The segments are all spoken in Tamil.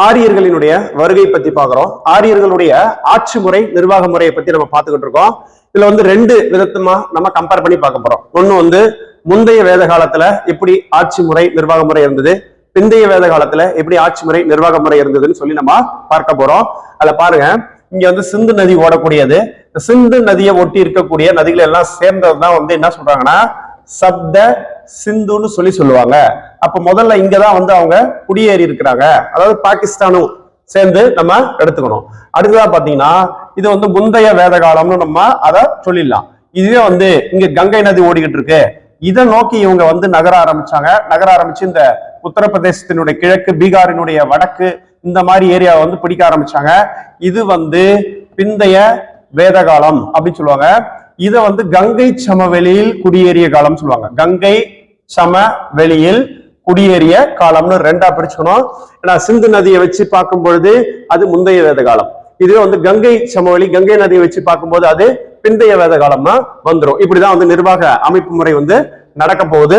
ஆரியர்களினுடைய வருகை பத்தி பாக்குறோம் ஆரியர்களுடைய ஆட்சி முறை நிர்வாக முறையை பத்தி நம்ம பார்த்துக்கிட்டு இருக்கோம். இதுல வந்து ரெண்டு விதத்துமா நம்ம கம்பேர் பண்ணி பார்க்க போறோம். ஒண்ணு வந்து முந்தைய வேத காலத்துல எப்படி ஆட்சி முறை நிர்வாக முறை இருந்தது. பிந்தைய வேத காலத்துல எப்படி ஆட்சி முறை நிர்வாக முறை இருந்ததுன்னு சொல்லி நம்ம பார்க்க போறோம். அதுல பாருங்க இங்க வந்து சிந்து நதி ஓடக்கூடியது. இந்த சிந்து நதியை ஒட்டி இருக்கக்கூடிய நதிகள் எல்லாம் சேர்ந்ததுதான் வந்து என்ன சொல்றாங்கன்னா சப்த சிந்துன்னு சொல்லி சொல்லுவாங்க. அப்ப முதல்ல இங்கதான் வந்து அவங்க குடியேறி இருக்கிறாங்க. அதாவது பாகிஸ்தானும் சேர்ந்து நம்ம எடுத்துக்கணும். அடுத்ததா பாத்தீங்கன்னா இது வந்து முந்தைய வேத காலம்னு நம்ம அதை சொல்லிடலாம். இதுவே வந்து இங்க கங்கை நதி ஓடிக்கிட்டு இருக்கு. இதை நோக்கி இவங்க வந்து நகர ஆரம்பிச்சாங்க. நகர ஆரம்பிச்சு இந்த உத்தரப்பிரதேசத்தினுடைய கிழக்கு பீகாரினுடைய வடக்கு இந்த மாதிரி ஏரியாவை வந்து பிடிக்க ஆரம்பிச்சாங்க. இது வந்து பிந்தைய வேத காலம் அப்படின்னு சொல்லுவாங்க. இதை வந்து கங்கை சமவெளியில் குடியேறிய காலம் சொல்லுவாங்க. கங்கை சமவெளியில் குடியேறிய காலம்னு ரெண்டா பிரிச்சுக்கணும். ஏன்னா சிந்து நதியை வச்சு பார்க்கும் பொழுது அது முந்தைய வேத காலம் இதுவே வந்து கங்கை சமவெளி கங்கை நதியை வச்சு பார்க்கும்போது அது பிந்தைய வேத காலம்னா வந்துடும் இப்படிதான் வந்து நிர்வாக அமைப்பு முறை வந்து நடக்க போகுது.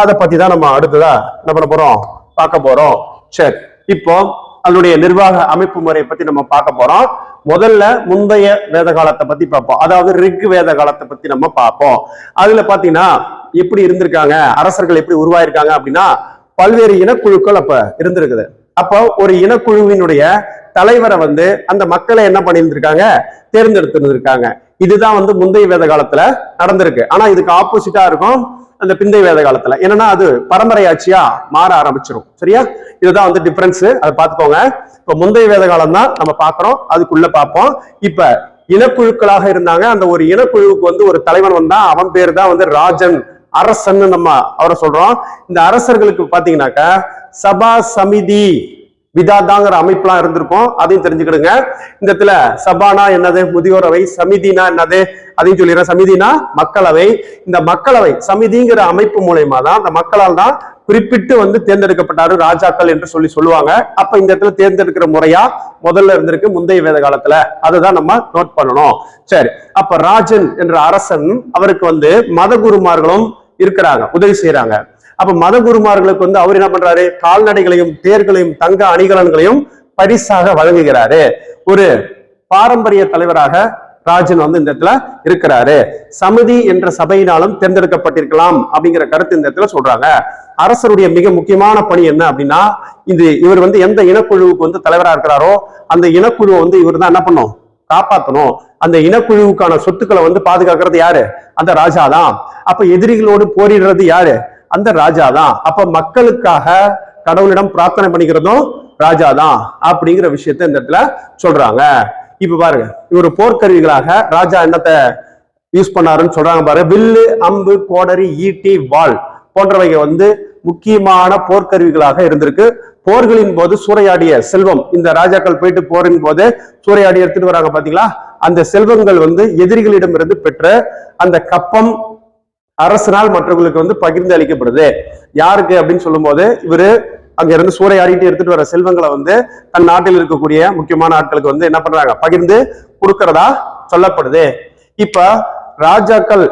அதை பத்தி தான் நம்ம அடுத்ததா என்ன பண்ண போறோம்? பார்க்க போறோம். சரி இப்போ அதனுடைய நிர்வாக அமைப்பு முறையை பத்தி நம்ம பார்க்க போறோம். முதல்ல முந்தைய வேத காலத்தை பத்தி பார்ப்போம். அதாவது ரிக் வேத காலத்தை பத்தி நம்ம பார்ப்போம். அதுல பாத்தீங்கன்னா எப்படி இருந்திருக்காங்க அரசர்கள் எப்படி உருவாயிருக்காங்க அப்படின்னா பல்வேறு இனக்குழுக்கள் அப்ப இருந்திருக்குது. அப்போ ஒரு இனக்குழுவினுடைய தலைவரை வந்து அந்த மக்களை என்ன பண்ணியிருந்திருக்காங்க? தேர்ந்தெடுத்திருந்திருக்காங்க. இதுதான் வந்து முந்தைய வேத காலத்துல நடந்திருக்கு. ஆனா இதுக்கு ஆப்போசிட்டா இருக்கும். அந்த பிந்தைய வேத காலத்துல. என்னன்னா அது பரம்பரை ஆட்சியா மாற ஆரம்பிச்சிடும் சரியா? இதுதான் வந்து டிஃபரன்ஸ் அதை பார்த்துக்கோங்க. இப்ப முந்தைய வேத காலம் தான் நம்ம பாக்குறோம் அதுக்குள்ள பார்ப்போம். இப்ப இனக்குழுக்களாக இருந்தாங்க. அந்த ஒரு இனக்குழுவுக்கு வந்து ஒரு தலைவன் வந்தா அவன் பேர் தான் வந்து ராஜன். அரசன் நம்ம அவரை சொல்றோம். இந்த அரசர்களுக்கு பாத்தீங்கன்னாக்கா சபா சமிதி விதாதாங்கிற அமைப்புலாம் இருந்திருக்கும். அதையும் தெரிஞ்சுக்கிடுங்க. இந்த இடத்துல சபானா என்னது? முதியோரவை சமிதினா என்னது? அதையும் சொல்லிடுறேன். சமிதினா மக்களவை. இந்த மக்களவை சமிதிங்கிற அமைப்பு மூலயமா தான் அந்த மக்களால் தான் குறிப்பிட்டு வந்து தேர்ந்தெடுக்கப்பட்டாரு ராஜாக்கள் என்று சொல்லி சொல்லுவாங்க. அப்ப இந்த இடத்துல தேர்ந்தெடுக்கிற முறையா முதல்ல இருந்திருக்கு முந்தைய வேத காலத்துல. அதுதான் நம்ம நோட் பண்ணணும். சரி. அப்ப ராஜன் என்ற அரசன் அவருக்கு வந்து மத குருமார்களும் இருக்கிறாங்க உதவி செய்யறாங்க அப்ப மத குருமார்களுக்கு வந்து அவர் என்ன பண்றாரு? கால்நடைகளையும் தேர்களையும் தங்க அணிகலன்களையும் பரிசாக வழங்குகிறாரு. ஒரு பாரம்பரிய தலைவராக ராஜன் வந்து இந்த இடத்துல இருக்கிறாரு. சமிதி என்ற சபையினாலும் தேர்ந்தெடுக்கப்பட்டிருக்கலாம் அப்படிங்கிற கருத்து இந்த இடத்துல சொல்றாங்க. அரசருடைய மிக முக்கியமான பணி என்ன அப்படின்னா இது இவர் வந்து எந்த இனக்குழுவுக்கு வந்து தலைவரா இருக்கிறாரோ அந்த இனக்குழுவை வந்து இவர் தான் என்ன பண்ணும்? காப்பாற்றணும் அந்த இனக்குழுவுக்கான சொத்துக்களை வந்து பாதுகாக்கிறது யாரு? அந்த ராஜா தான். அப்ப எதிரிகளோடு போரிடுறது யாரு? அந்த ராஜா தான் அப்ப மக்களுக்காக கடவுளிடம் பிரார்த்தனை பண்ணிக்கிறதும் ராஜா தான் அப்படிங்கிற விஷயத்த இந்த இடத்துல சொல்றாங்க. இப்ப பாருங்க இவர் போர்க்கருவிகளாக ராஜா என்னத்தை யூஸ் பண்ணாருன்னு சொல்றாங்க பாரு. வில்லு அம்பு கோடரி ஈட்டி வாள் போன்றவைங்க வந்து முக்கியமான போர்க்கருவிகளாக இருந்திருக்கு. போர்களின் போது சூறையாடிய செல்வம் இந்த ராஜாக்கள் போயிட்டு போரின் போது சூறையாடி எடுத்துட்டு வராங்க பாத்தீங்களா? அந்த செல்வங்கள் வந்து எதிரிகளிடமிருந்து பெற்ற அந்த கப்பம் அரசனால் மற்றவர்களுக்கு வந்து பகிர்ந்து அளிக்கப்படுது. யாருக்கு அப்படின்னு சொல்லும்போது இவர் அங்க இருந்து சூறையாடிட்டு எடுத்துட்டு வர செல்வங்களை வந்து தன் நாட்டில் இருக்கக்கூடிய முக்கியமான ஆட்களுக்கு வந்து என்ன பண்றாங்க? பகிர்ந்து கொடுக்கறதா சொல்லப்படுது. இப்ப ராஜாக்கள்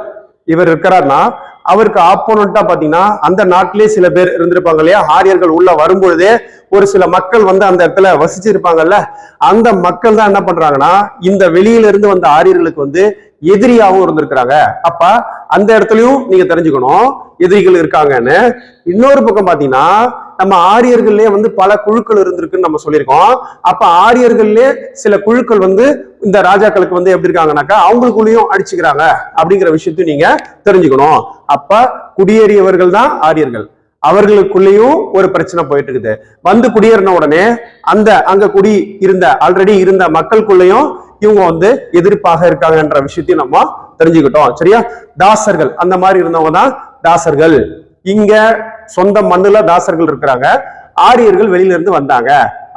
இவர் இருக்கிறார்னா அவருக்கு ஆப்போனண்டா பாத்தீங்கன்னா அந்த நாட்டிலே சில பேர் இருந்திருப்பாங்க இல்லையா? ஆரியர்கள் உள்ள வரும்பொழுதே ஒரு சில மக்கள் வந்து அந்த இடத்துல வசிச்சிருப்பாங்கல்ல? அந்த மக்கள் தான் என்ன பண்றாங்கன்னா இந்த வெளியில இருந்து வந்த ஆரியர்களுக்கு வந்து எதிரியாகவும் இருந்திருக்கிறாங்க. அப்ப அந்த இடத்துலயும் நீங்க தெரிஞ்சுக்கணும் எதிரிகள் இருக்காங்கன்னு. இன்னொரு பக்கம் பாத்தீங்கன்னா நம்ம ஆரியர்கள்லயே வந்து பல குழுக்கள் இருந்திருக்குன்னு நம்ம சொல்லியிருக்கோம். அப்ப ஆரியர்கள்லயே சில குழுக்கள் வந்து இந்த ராஜாக்களுக்கு வந்து எப்படி இருக்காங்கனாக்கா அவங்களுக்குள்ளேயும் அடிச்சுக்கிறாங்க அப்படிங்கிற விஷயத்தையும் நீங்க தெரிஞ்சுக்கணும். அப்ப குடியேறியவர்கள் தான் ஆரியர்கள். அவர்களுக்குள்ளேயும் ஒரு பிரச்சனை போயிட்டு இருக்குது வந்து குடியேறின உடனே அந்த அங்க குடி இருந்த ஆல்ரெடி இருந்த மக்களுக்குள்ளேயும் இவங்க வந்து எதிர்ப்பாக இருக்காங்கன்ற விஷயத்தையும் நம்ம தெரிஞ்சுக்கிட்டோம். சரியா? தாசர்கள். அந்த மாதிரி இருந்தவங்க தான் தாசர்கள். இங்க சொந்த மண்ணுல தாசர்கள் இருக்கிறாங்க. ஆரியர்கள் வெளியில இருந்து வந்தாங்க.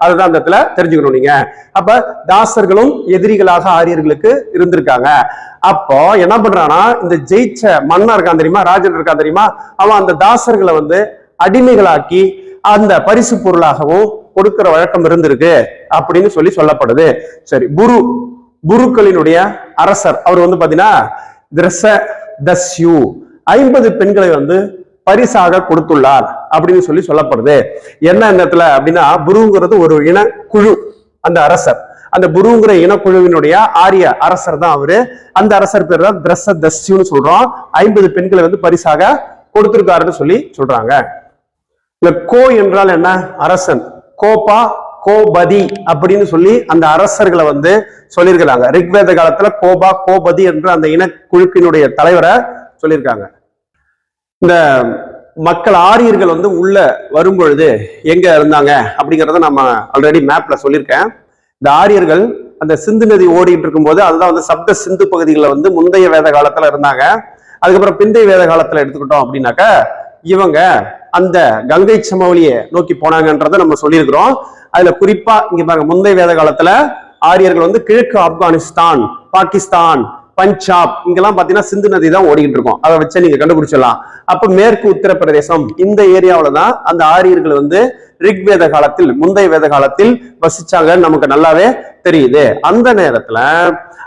அதுதான் அந்த இடத்துல தெரிஞ்சுக்கணும் நீங்க. அப்ப தாசர்களும் எதிரிகளாக ஆரியர்களுக்கு இருந்திருக்காங்க. அப்போ என்ன பண்றான்னா இந்த ஜெயிச்ச மன்னா இருக்கான் தெரியுமா? ராஜன் இருக்கான் தெரியுமா? அவன் அந்த தாசர்களை வந்து அடிமைகளாக்கி அந்த பரிசு பொருளாகவும் கொடுக்கிற வழக்கம் இருந்திருக்கு அப்படின்னு சொல்லி சொல்லப்படுது. சரி குரு குருக்களினுடைய அரசர். அவர் வந்து பாத்தீங்கன்னா திரச தஸ்யூ. ஐம்பது பெண்களை வந்து பரிசாக கொடுத்துள்ளார் அப்படின்னு சொல்லி சொல்லப்படுது. என்ன இந்த இடத்துல அப்படின்னா புருங்கிறது ஒரு இனக்குழு அந்த அரசர். அந்த புருங்கிற இனக்குழுவினுடைய ஆரிய அரசர் தான் அவரு. அந்த அரசர் பேர் தான் திரச தஸ்யூன்னு சொல்றோம். ஐம்பது பெண்களை வந்து பரிசாக கொடுத்திருக்காருன்னு சொல்லி சொல்றாங்க. இந்த கோ என்றால் என்ன? அரசன். கோபா கோபதி அப்படின்னு சொல்லி அந்த அரசர்களை வந்து சொல்லியிருக்கிறாங்க. ரிக்வேத காலத்துல கோபா கோபதி என்று அந்த இனக்குழுப்பினுடைய தலைவரை சொல்லியிருக்காங்க. இந்த மக்கள் ஆரியர்கள் வந்து உள்ள வரும்பொழுது எங்க இருந்தாங்க அப்படிங்கிறத நம்ம ஆல்ரெடி மேப்ல சொல்லியிருக்கேன். இந்த ஆரியர்கள் அந்த சிந்து நதி ஓடிட்டு இருக்கும்போது அதுதான் வந்து சப்த சிந்து பகுதிகளில் வந்து முந்தைய வேத காலத்துல இருந்தாங்க. அதுக்கப்புறம் பிந்தைய வேத காலத்துல எடுத்துக்கிட்டோம் அப்படின்னாக்க இவங்க அந்த கங்கை சமவெளியை நோக்கி போனாங்கன்றதை நம்ம சொல்லியிருக்கிறோம். அதுல குறிப்பா இங்க பாருங்க முந்தைய வேத காலத்துல ஆரியர்கள் வந்து கிழக்கு ஆப்கானிஸ்தான் பாகிஸ்தான் பஞ்சாப் இங்கெல்லாம் பாத்தீங்கன்னா சிந்து நதி தான் ஓடிக்கிட்டு இருக்கும். அதை வச்சு நீங்க கண்டுபிடிச்சிடலாம். அப்ப மேற்கு உத்தரப்பிரதேசம் இந்த ஏரியாவில தான் அந்த ஆரியர்கள் வந்து ரிக்வேத காலத்தில் முந்தைய வேத காலத்தில் வசிச்சாங்கன்னு நமக்கு நல்லாவே தெரியுது. அந்த நேரத்துல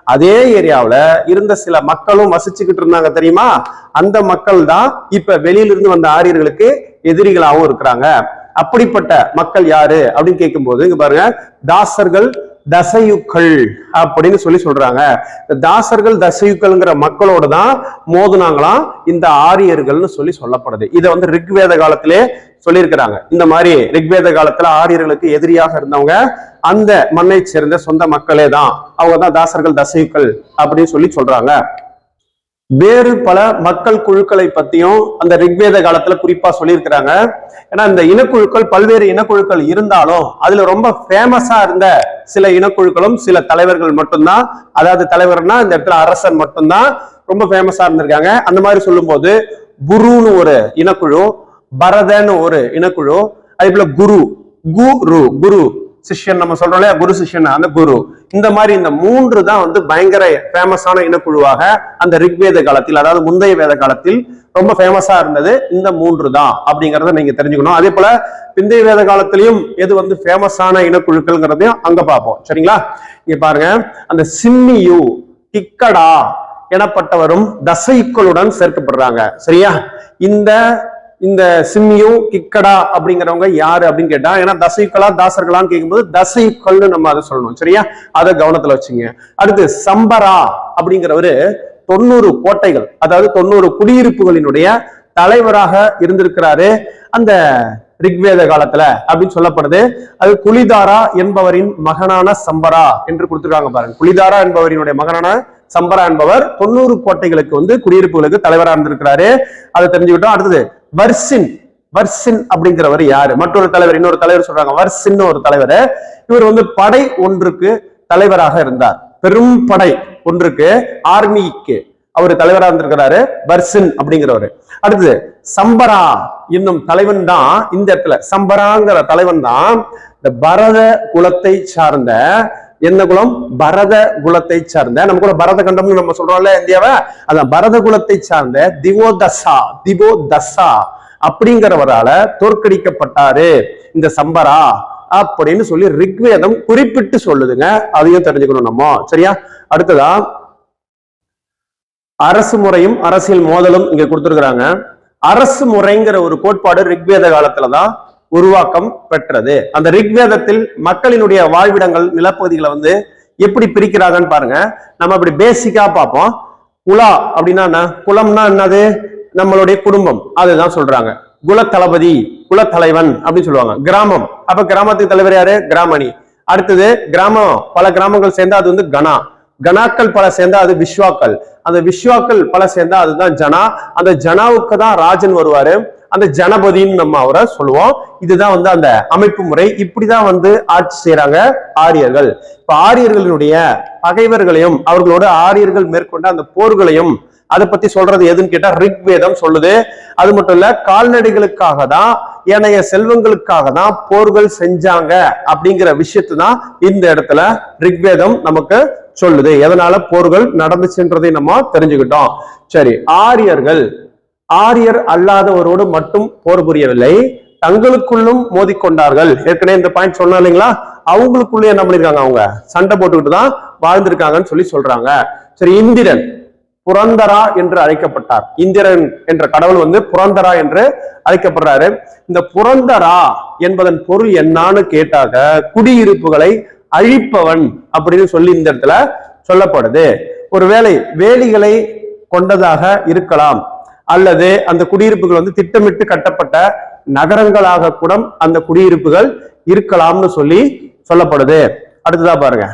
அதே ஏரியாவில் இருந்த சில மக்களும் வசிச்சுக்கிட்டு இருந்தாங்க தெரியுமா? அந்த மக்கள் தான் இப்ப வெளியிலிருந்து வந்த ஆரியர்களுக்கு எதிரிகளாகவும் இருக்கிறாங்க. அப்படிப்பட்ட மக்கள் யாரு? அப்படின்னு கேட்கும்போது இங்க பாருங்க தாசர்கள் தசையுக்கள் அப்படின்னு சொல்லி சொல்றாங்க. இந்த தாசர்கள் தசையுக்கள்ங்கிற மக்களோட தான் மோதுனாங்களாம் இந்த ஆரியர்கள்னு சொல்லி சொல்லப்படுது. இதை வந்து ரிக்வேத காலத்திலே சொல்லியிருக்கிறாங்க. இந்த மாதிரி ரிக்வேத காலத்துல ஆரியர்களுக்கு எதிரியாக இருந்தவங்க அந்த மண்ணை சேர்ந்த சொந்த மக்களே தான். அவங்க தான் தாசர்கள் தசையுக்கள் அப்படின்னு சொல்லி சொல்றாங்க. வேறு பல மக்கள் குழுக்களை பத்தியும் அந்த ரிக்வேத காலத்துல குறிப்பா சொல்லியிருக்கிறாங்க. ஏன்னா இந்த இனக்குழுக்கள் பல்வேறு இனக்குழுக்கள் இருந்தாலும் அதுல ரொம்ப ஃபேமஸா இருந்த சில இனக்குழுக்களும் சில தலைவர்கள் மட்டும்தான். அதாவது தலைவர்னா இந்த இடத்துல அரசன் மட்டும்தான் ரொம்ப ஃபேமஸா இருந்திருக்காங்க. அந்த மாதிரி சொல்லும்போது புருன்னு ஒரு இனக்குழு பரதன்னு ஒரு இனக்குழு அதே போல குரு குரு குரு. சிஷ்யன் நம்ம சொல்றோம் இல்லையா? குரு சிஷ்யன் அந்த குரு. இந்த மாதிரி இந்த மூன்று தான் வந்து பயங்கர ஃபேமஸான இனக்குழுவாக அந்த ரிக்வேத காலத்தில் அதாவது முந்தைய வேத காலத்தில் ரொம்ப ஃபேமஸா இருந்தது இந்த மூன்று தான் அப்படிங்கிறத நீங்க தெரிஞ்சுக்கணும். அதே போல பிந்தைய வேத காலத்திலையும் எது வந்து ஃபேமஸான இனக்குழுக்கள்ங்கிறதையும் அங்க பார்ப்போம். சரிங்களா? இங்க பாருங்க. அந்த சிம்மியு கிக்கடா எனப்பட்டவரும் தசைக்களுடன் சேர்க்கப்படுறாங்க. சரியா? இந்த இந்த சிம்மியு கிக்கடா அப்படிங்கிறவங்க யாரு அப்படின்னு கேட்டா ஏன்னா தசைக்களா தாசர்களான்னு கேட்கும்போது தசைக்கள்னு நம்ம அதை சொல்லணும். சரியா? அதை கவனத்துல வச்சுங்க. அடுத்து சம்பரா அப்படிங்கிறவரு தொண்ணூறு கோட்டைகள் அதாவது தொண்ணூறு குடியிருப்புகளினுடைய தலைவராக இருந்திருக்கிறாரு. அந்த ரிக்வேத காலத்துல அப்படின்னு சொல்லப்படுது. அது குளிதாரா என்பவரின் மகனான சம்பரா என்று கொடுத்திருக்காங்க பாருங்க. குளிதாரா என்பவரினுடைய மகனான சம்பரா என்பவர் தொண்ணூறு கோட்டைகளுக்கு வந்து குடியிருப்புகளுக்கு தலைவராக இருந்திருக்கிறாரு. அதை தெரிஞ்சுக்கிட்டோம். அடுத்தது வர்சின் வர்சின் அப்படிங்கிறவர் யாரு? மற்றொரு தலைவர் இன்னொரு தலைவர் சொல்றாங்க வர்சின் ஒரு தலைவர். இவர் வந்து படை ஒன்றுக்கு தலைவராக இருந்தார். பெரும் படை ஒன்றுக்கு ஆர்மிக்கு. அவர் தலைவராக இருந்திருக்கிறாரு பர்சின் அப்படிங்கிறவரு. அடுத்தது சம்பரா என்னும் தலைவன் தான் இந்த இடத்துல. சம்பராங்கிற தலைவன் தான் இந்த பரத குலத்தை சார்ந்த என்ன குலம்? பரத குலத்தை சார்ந்த. நம்ம கூட பரத கண்டம்னு நம்ம சொல்றோம்ல இந்தியாவை? அதான் பரத குலத்தை சார்ந்த திவோதசா திவோதசா அப்படிங்கிறவரால தோற்கடிக்கப்பட்டாரு. இந்த சம்பரா அப்படின்னு சொல்லி ரிக்வேதம் குறிப்பிட்டு சொல்லுதுங்க. அதையும் தெரிஞ்சுக்கணும் நம்ம. சரியா? அடுத்ததா அரசு முறையும் அரசியல் மோதலும் இங்க கொடுத்துருக்குறாங்க. அரசு முறைங்கிற ஒரு கோட்பாடு ரிக்வேத காலத்துலதான் உருவாக்கம் பெற்றது. அந்த ரிக்வேதத்தில் மக்களினுடைய வாழ்விடங்கள் நிலப்பகுதிகளை வந்து எப்படி பிரிக்கிறாங்கன்னு பாருங்க. நம்ம அப்படி பேசிக்கா பார்ப்போம். குலா அப்படின்னா என்ன? குலம்னா என்னது? நம்மளுடைய குடும்பம். அதுதான் சொல்றாங்க. குலத்தளபதி குலத்தலைவன் அப்படின்னு சொல்லுவாங்க. கிராமம். அப்ப கிராமத்துக்கு தலைவர் யாரு? கிராமணி. அடுத்தது கிராமம். பல கிராமங்கள் சேர்ந்தா அது வந்து கணா கணாக்கள் பல சேர்ந்தா அது விஸ்வாக்கள் அந்த விஸ்வாக்கள் பல சேர்ந்தா அதுதான் ஜனா. அந்த ஜனாவுக்கு தான் ராஜன் வருவாரு. அந்த ஜனபதின்னு நம்ம அவரை சொல்லுவோம். இதுதான் வந்து அந்த அமைப்பு முறை. இப்படிதான் வந்து ஆட்சி செய்யறாங்க ஆரியர்கள். இப்ப ஆரியர்களினுடைய பகைவர்களையும் அவர்களோட ஆரியர்கள் மேற்கொண்ட அந்த போர்களையும் அதை பத்தி சொல்றது எதுன்னு கேட்டா ரிக்வேதம் சொல்லுது. அது மட்டும் இல்ல கால்நடைகளுக்காக தான் ஏனைய செல்வங்களுக்காக தான் போர்கள் செஞ்சாங்க அப்படிங்கிற விஷயத்தை தான் இந்த இடத்துல ரிக்வேதம் நமக்கு சொல்லுது. எதனால போர்கள் நடந்துச்சுன்றதை நம்ம தெரிஞ்சுக்கிட்டோம். சரி ஆரியர்கள் ஆரியர் அல்லாதவரோடு மட்டும் போர் புரியவில்லை. தங்களுக்குள்ளும் மோதிக்கொண்டார்கள். ஏற்கனவே இந்த பாயிண்ட் சொன்னா இல்லைங்களா? அவங்களுக்குள்ளே என்ன பண்ணிருக்காங்க அவங்க? சண்டை போட்டுக்கிட்டு தான் வாழ்ந்திருக்காங்கன்னு சொல்லி சொல்றாங்க. சரி இந்திரன் புரந்தரா என்று அழைக்கப்பட்டார். இந்திரன் என்ற கடவுள் வந்து புரந்தரா என்று அழைக்கப்படுறாரு. இந்த புரந்தரா என்பதன் பொருள் என்னான்னு கேட்டாக குடியிருப்புகளை அழிப்பவன் அப்படின்னு சொல்லி இந்த இடத்துல சொல்லப்படுது. ஒருவேளை வேலிகளை கொண்டதாக இருக்கலாம். அல்லது அந்த குடியிருப்புகள் வந்து திட்டமிட்டு கட்டப்பட்ட நகரங்களாக கூட அந்த குடியிருப்புகள் இருக்கலாம்னு சொல்லி சொல்லப்படுது. அடுத்ததா பாருங்க.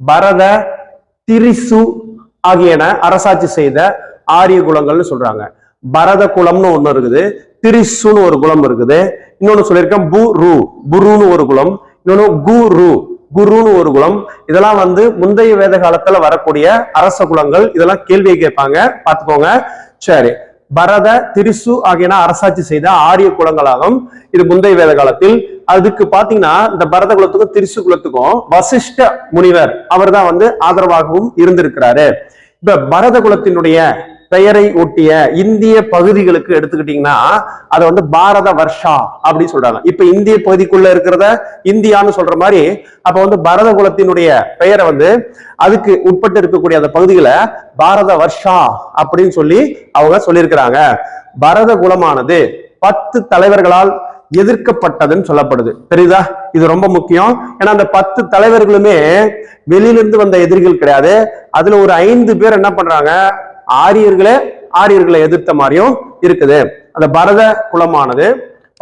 பரத திரிசு ஆகியன அரசாட்சி செய்த ஆரிய குலங்கள்னு சொல்றாங்க. பரத குலம்னு ஒன்று இருக்குது திரிசுன்னு ஒரு குலம் இருக்குது. இன்னொன்னு சொல்லியிருக்கேன் பு ரு. புருன்னு ஒரு குலம் இன்னொன்னு குரு குருன்னு ஒரு குலம். இதெல்லாம் வந்து முந்தைய வேத காலத்துல வரக்கூடிய அரச குலங்கள் இதெல்லாம் கேள்வியை கேட்பாங்க. பார்த்துக்கோங்க. சரி. பரத திரிசு ஆகியன அரசாட்சி செய்த ஆரிய குலங்களாகும். இது முந்தைய வேத காலத்தில். அதுக்கு பாத்தீங்கன்னா இந்த பரத குலத்துக்கும் திரிசு குலத்துக்கும் வசிஷ்ட முனிவர் அவர் தான் வந்து ஆதரவாகவும் இருந்திருக்கிறாரு. இப்ப பரத குலத்தினுடைய பெயரை ஒட்டிய இந்திய பகுதிகளுக்கு எடுத்துக்கிட்டீங்கன்னா அதை வந்து பாரத வர்ஷா அப்படின்னு சொல்றாங்க. இப்ப இந்திய பகுதிக்குள்ள இருக்கிறத இந்தியான்னு சொல்ற மாதிரி அப்ப வந்து பரத குலத்தினுடைய பெயரை வந்து அதுக்கு உட்பட்டு இருக்கக்கூடிய அந்த பகுதிகளை பாரத வர்ஷா அப்படின்னு சொல்லி அவங்க சொல்லியிருக்கிறாங்க. பரத குலமானது பத்து தலைவர்களால் எதிர்க்கப்பட்டதுன்னு சொல்லப்படுது. தெரியுதா? இது ரொம்ப முக்கியம். ஏன்னா அந்த பத்து தலைவர்களுமே வெளியிலிருந்து வந்த எதிரிகள் கிடையாது. அதுல ஒரு ஐந்து பேர் என்ன பண்றாங்க? ஆரியர்களே ஆரியர்களை எதிர்த்த மாதிரியும் இருக்குது. அந்த பரத குலமானது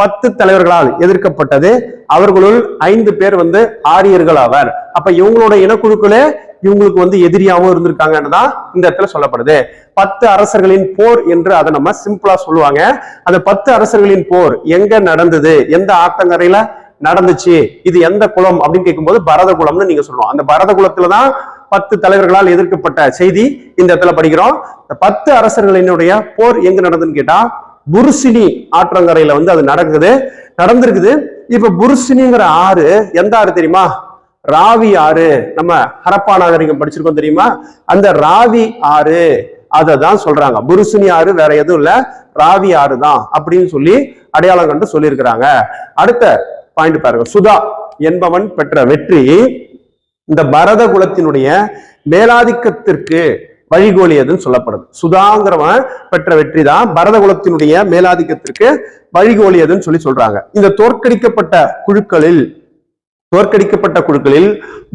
பத்து தலைவர்களால் எதிர்க்கப்பட்டது. அவர்களுள் ஐந்து பேர் வந்து ஆரியர்கள் ஆவர். அப்ப இவங்களோட இனக்குழுக்களே இவங்களுக்கு வந்து எதிரியாவும் இருந்திருக்காங்கன்னு தான் இந்த இடத்துல சொல்லப்படுது. பத்து அரசர்களின் போர் என்று அதை நம்ம சிம்பிளா சொல்லுவாங்க. அந்த பத்து அரசர்களின் போர் எங்க நடந்தது? எந்த ஆத்தங்கரையில நடந்துச்சு? இது எந்த குலம் அப்படின்னு கேட்கும்போது பரத குலம்னு நீங்க சொல்லணும் அந்த பரத குலத்துலதான் பத்து தலைவர்களால் எதிர்க்கப்பட்ட செய்தி இந்த இடத்துல படிக்கிறோம். இந்த பத்து அரசர்களினுடைய போர் எங்க நடந்ததுன்னு கேட்டா புருசினி ஆற்றங்கரையில வந்து அது நடக்குது. நடந்திருக்குது. இப்ப புருசினிங்கிற ஆறு எந்த ஆறு தெரியுமா? ராவி ஆறு. நம்ம ஹரப்பா நாகரிகம் படிச்சிருக்கோம் தெரியுமா? அந்த ராவி ஆறு அதை தான் சொல்றாங்க. புருசினி ஆறு வேற எதுவும் இல்ல. ராவி ஆறு தான் அப்படின்னு சொல்லி அடையாளம் கண்டு சொல்லியிருக்கிறாங்க. அடுத்த பாயிண்ட் பாருங்க. சுதா என்பவன் பெற்ற வெற்றி இந்த பரத குலத்தினுடைய மேலாதிக்கத்திற்கு வழிகோலியதுன்னு சொல்லப்படுது. சுதாங்கிறவன் பெற்ற வெற்றி தான் பரத குலத்தினுடைய மேலாதிக்கத்திற்கு வழிகோலியதுன்னு சொல்லி சொல்றாங்க. இந்த தோற்கடிக்கப்பட்ட குழுக்களில் தோற்கடிக்கப்பட்ட குழுக்களில்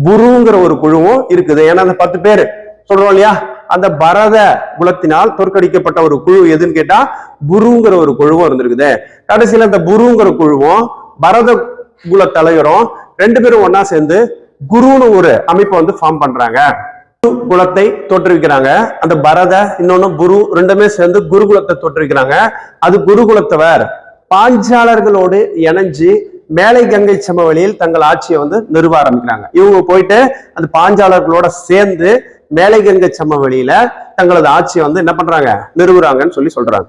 புருங்கிற ஒரு குழுவும் இருக்குது. ஏன்னா அந்த பத்து பேர் சொல்றோம் இல்லையா? அந்த பரத குலத்தினால் தோற்கடிக்கப்பட்ட ஒரு குழு எதுன்னு கேட்டா புருங்கிற ஒரு குழுவும் இருந்திருக்குது. கடைசியில அந்த குருங்கிற குழுவும் பரத குல தலைவரும் ரெண்டு பேரும் ஒன்னா சேர்ந்து குருன்னு ஒரு அமைப்பை வந்து ஃபார்ம் பண்றாங்க. குலத்தை தோற்றுவிக்கிறாங்க. அந்த பரத இன்னொன்னு குரு ரெண்டுமே சேர்ந்து குருகுலத்தை தோற்றுவிக்கிறாங்க. அது குருகுலத்தவர் பாஞ்சாலர்களோடு இணைஞ்சு மேலை கங்கை சமவெளியில் தங்கள் ஆட்சியை வந்து நிறுவ ஆரம்பிக்கிறாங்க. இவங்க போயிட்டு அந்த பாஞ்சாலர்களோட சேர்ந்து மேலை கங்கை சமவெளியில தங்களது ஆட்சியை வந்து என்ன பண்றாங்க? நிறுவுறாங்கன்னு சொல்லி சொல்றாங்க.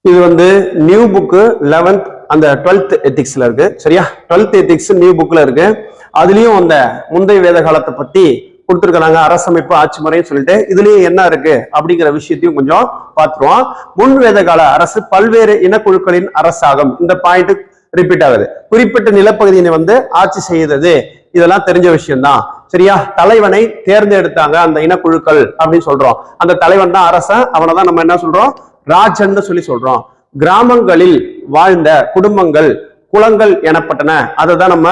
இது வந்து நியூ புக்கு லெவன்த் அந்த டுவெல்த் எத்திக்ஸ்ல இருக்கு. சரியா? டுவெல்த் எத்திக்ஸ் நியூ புக்ல இருக்கு. அதுலயும் அந்த முந்தைய வேத காலத்தை பத்தி கொடுத்துருக்காங்க அரசமைப்பு ஆட்சி முறைன்னு சொல்லிட்டு இதுலயும் என்ன இருக்கு அப்படிங்கிற விஷயத்தையும் கொஞ்சம் பார்த்துருவோம். முன் வேத கால அரசு பல்வேறு இனக்குழுக்களின் அரசாகும். இந்த பாயிண்ட் ரிப்பீட் ஆகுது. குறிப்பிட்ட நிலப்பகுதியினை வந்து ஆட்சி செய்தது. இதெல்லாம் தெரிஞ்ச விஷயம்தான். சரியா? தலைவனை தேர்ந்தெடுத்தாங்க அந்த இனக்குழுக்கள் அப்படின்னு சொல்றோம். அந்த தலைவன் தான் அரசன். அவனை தான் நம்ம என்ன சொல்றோம்? ராஜன்னு சொல்லி சொல்றோம். கிராமங்களில் வாழ்ந்த குடும்பங்கள் குலங்கள் எனப்பட்டன. அதை தான் நம்ம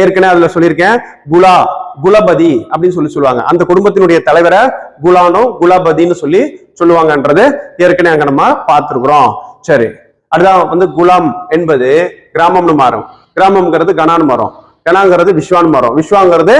ஏற்கனவே அதுல சொல்லியிருக்கேன். குலா குலபதி அப்படின்னு சொல்லி சொல்லுவாங்க. அந்த குடும்பத்தினுடைய தலைவரை குலானோ குலபதின்னு சொல்லி சொல்லுவாங்கன்றது ஏற்கனவே அங்க நம்ம பார்த்துருக்குறோம். சரி அதுதான் வந்து குலாம் என்பது கிராமம்னு மாறும். கிராமம்ங்கிறது கனான்னு மாறும். கனாங்கிறது விஸ்வான்னு மாறும். விஸ்வாங்கிறது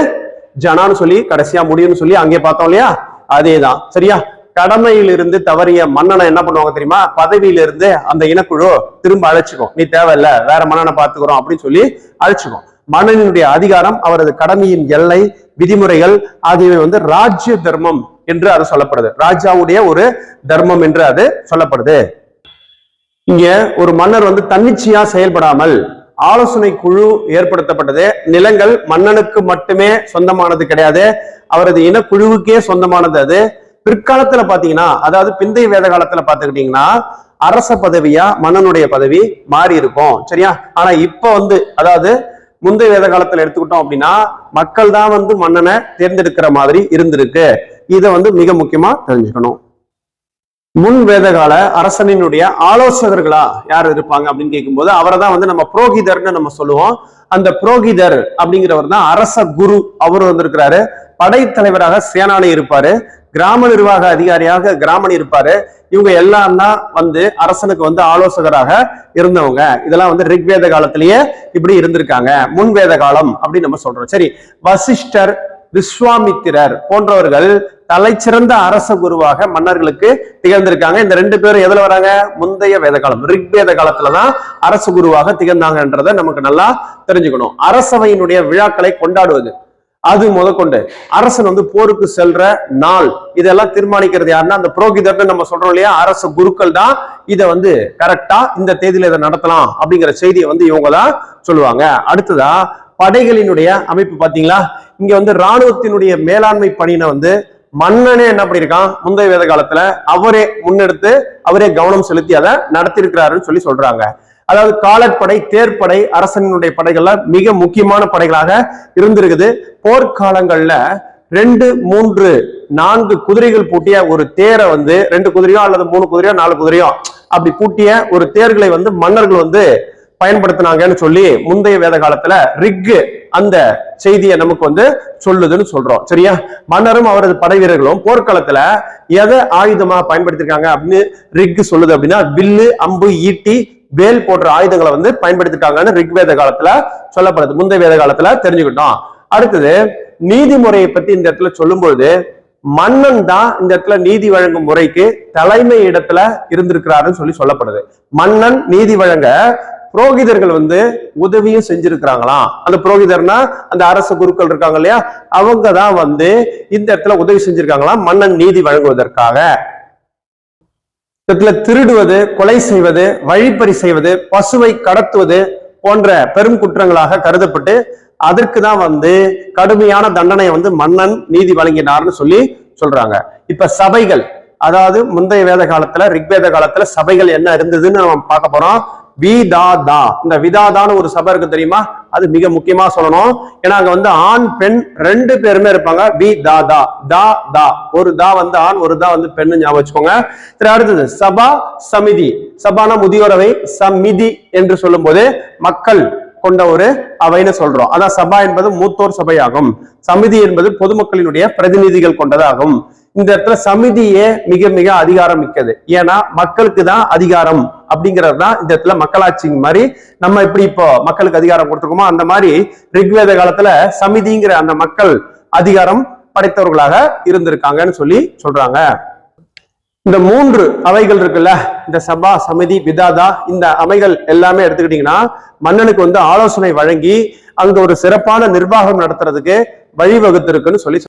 ஜனான்னு சொல்லி கடைசியா முடியும்னு சொல்லி அங்கே பார்த்தோம் இல்லையா? அதேதான். சரியா? கடமையிலிருந்து தவறிய மன்னனை என்ன பண்ணுவாங்க தெரியுமா? பதவியிலிருந்து அந்த இனக்குழு திரும்ப அழைச்சிக்கும். நீ தேவையில்ல வேற மன்னனை பாத்துக்கிறோம் அப்படின்னு சொல்லி அழைச்சிக்கும். மன்னனுடைய அதிகாரம் அவரது கடமையின் எல்லை விதிமுறைகள் ஆகியவை வந்து ராஜ்ய தர்மம் என்று அது சொல்லப்படுது. ராஜாவுடைய ஒரு தர்மம் என்று அது சொல்லப்படுது. இங்க ஒரு மன்னர் வந்து தன்னிச்சையா செயல்படாமல் ஆலோசனை குழு ஏற்படுத்தப்பட்டது. நிலங்கள் மன்னனுக்கு மட்டுமே சொந்தமானது கிடையாது. அவரது இனக்குழுவுக்கே சொந்தமானது அது. பிற்காலத்துல பாத்தீங்கன்னா அதாவது பிந்தைய வேத காலத்துல பாத்துக்கிட்டீங்கன்னா அரச பதவியா மன்னனுடைய பதவி மாறி இருக்கும். சரியா? ஆனா இப்ப வந்து அதாவது முந்தைய வேத காலத்துல எடுத்துக்கிட்டோம் அப்படின்னா மக்கள் தான் வந்து மன்னனை தேர்ந்தெடுக்கிற மாதிரி இருந்திருக்கு. இதை வந்து மிக முக்கியமா தெரிஞ்சுக்கணும். முன் வேதகால அரசனினுடைய ஆலோசகர்களா யார் இருப்பாங்க அப்படின்னு கேட்கும்போது அவரை தான் வந்து நம்ம புரோகிதர்னு நம்ம சொல்லுவோம். அந்த புரோகிதர் அப்படிங்கிறவர் தான் அரச குரு. அவர் வந்திருக்கிறாரு. படைத்தலைவராக சேனானி இருப்பாரு. கிராம நிர்வாக அதிகாரியாக கிராமணி இருப்பாரு. இவங்க எல்லாம் தான் வந்து அரசனுக்கு வந்து ஆலோசகராக இருந்தவங்க. இதெல்லாம் வந்து ரிக்வேத காலத்திலேயே இப்படி இருந்திருக்காங்க. முன்வேத காலம் அப்படின்னு நம்ம சொல்றோம். சரி வசிஷ்டர் விஸ்வாமித்திரர் போன்றவர்கள் தலைச்சிறந்த அரச குருவாக மன்னர்களுக்கு திகழ்ந்திருக்காங்க. இந்த ரெண்டு பேரும் எதுல வராங்க? முந்தைய வேத காலம். ரிக்வேத காலத்துலதான் அரச குருவாக திகழ்ந்தாங்கன்றத நமக்கு நல்லா தெரிஞ்சுக்கணும். அரசவையினுடைய விழாக்களை கொண்டாடுவது. அது முதற்கொண்டு அரசன் வந்து போருக்கு செல்ற நாள். இதெல்லாம் தீர்மானிக்கிறது யாருன்னா அந்த புரோகிதர்னு நம்ம சொல்றோம் இல்லையா? அரச குருக்கள் தான் இதை வந்து கரெக்டா இந்த தேதியில இதை நடத்தலாம் அப்படிங்கிற செய்தியை வந்து இவங்க தான் சொல்லுவாங்க. அடுத்ததா படைகளினுடைய அமைப்பு பாத்தீங்களா இங்க வந்து ராணுவத்தினுடைய மேலாண்மை பணியினை வந்து மன்னனே என்ன பண்ணியிருக்கான்? முந்தைய வேத காலத்துல அவரே முன்னெடுத்து அவரே கவனம் செலுத்தி அதை நடத்திருக்கிறாருன்னு சொல்லி சொல்றாங்க. அதாவது காலற்படை தேர்ப்படை அரசனுடைய படைகள்ல மிக முக்கியமான படைகளாக இருந்திருக்குது. போர்க்காலங்கள்ல ரெண்டு மூன்று நான்கு குதிரைகள் பூட்டிய ஒரு தேரை வந்து ரெண்டு குதிரையோ அல்லது மூணு குதிரையோ நாலு குதிரையோ அப்படி பூட்டிய ஒரு தேர்களை வந்து மன்னர்கள் வந்து பயன்படுத்தினாங்கன்னு சொல்லி முந்தைய வேத காலத்துல ரிக்கு அந்த செய்தியை நமக்கு வந்து சொல்லுதுன்னு சொல்றோம். சரியா? மன்னரும் அவரது படை வீரர்களும் போர்க்களத்துல எதை ஆயுதமா பயன்படுத்திருக்காங்க அப்படின்னு ரிக்கு சொல்லுது அப்படின்னா வில்லு அம்பு ஈட்டி வேல் போன்ற ஆயுதங்களை வந்து பயன்படுத்திட்டாங்கன்னு ரிக்வேத காலத்துல சொல்லப்படுது. முந்தைய வேத காலத்துல தெரிஞ்சுக்கிட்டோம். அடுத்தது நீதிமுறையை பத்தி இந்த இடத்துல சொல்லும்பொழுது மன்னன் தான் இந்த இடத்துல நீதி வழங்கும் முறைக்கு தலைமை இடத்துல இருந்திருக்கிறாருன்னு சொல்லி சொல்லப்படுது. மன்னன் நீதி வழங்க புரோகிதர்கள் வந்து உதவியும் செஞ்சிருக்கிறாங்களாம். அந்த புரோகிதர்னா அந்த அரச குருக்கள் இருக்காங்க இல்லையா? அவங்க தான் வந்து இந்த இடத்துல உதவி செஞ்சிருக்காங்களாம். மன்னன் நீதி வழங்குவதற்காக. இடத்துல திருடுவது கொலை செய்வது வழிப்பறி செய்வது பசுவை கடத்துவது போன்ற பெரும் குற்றங்களாக கருதப்பட்டு அதற்கு தான் வந்து கடுமையான தண்டனையை வந்து மன்னன் நீதி வழங்கினார்னு சொல்லி சொல்றாங்க. இப்ப சபைகள் அதாவது முந்தைய வேத காலத்துல ரிக்வேத காலத்துல சபைகள் என்ன இருந்ததுன்னு நம்ம பார்க்க போறோம். விதாதா. இந்த விதாதான்னு ஒரு சபை இருக்கு தெரியுமா? அது மிக முக்கியமா சொல்லணும். ஏன்னா அங்க வந்து ஆண் பெண் ரெண்டு பேருமே இருப்பாங்க. வி தா தா. தா தா ஒரு தா வந்து ஆண் ஒரு தா வந்து பெண்ணு ஞாபகம் வச்சுக்கோங்க. சரி அடுத்தது சபா சமிதி. சபானா முதியோரவை சமிதி என்று சொல்லும் போது மக்கள் கொண்ட ஒரு அவைன்னு சொல்றோம். அதான் சபா என்பது மூத்தோர் சபையாகும். சமிதி என்பது பொதுமக்களினுடைய பிரதிநிதிகள் கொண்டதாகும். இந்த இடத்துல சமிதியே மிக மிக அதிகாரம் மிக்கது. ஏன்னா மக்களுக்கு தான் அதிகாரம் அப்படிங்கிறது தான் இந்த இடத்துல மக்களாட்சி மாதிரி நம்ம எப்படி இப்போ மக்களுக்கு அதிகாரம் கொடுத்துருக்கோமோ அந்த மாதிரி ரிக்வேத காலத்துல சமிதிங்கிற அந்த மக்கள் அதிகாரம் படைத்தவர்களாக இருந்திருக்காங்கன்னு சொல்லி சொல்றாங்க. இந்த மூன்று அவைகள் இருக்குல்ல இந்த சபா சமிதி விதாதா இந்த அவைகள் எல்லாமே எடுத்துக்கிட்டீங்கன்னா மன்னனுக்கு வந்து ஆலோசனை வழங்கி அங்க ஒரு சிறப்பான நிர்வாகம் நடத்துறதுக்கு வழிவகுத்திருக்குன்னு சொல்லி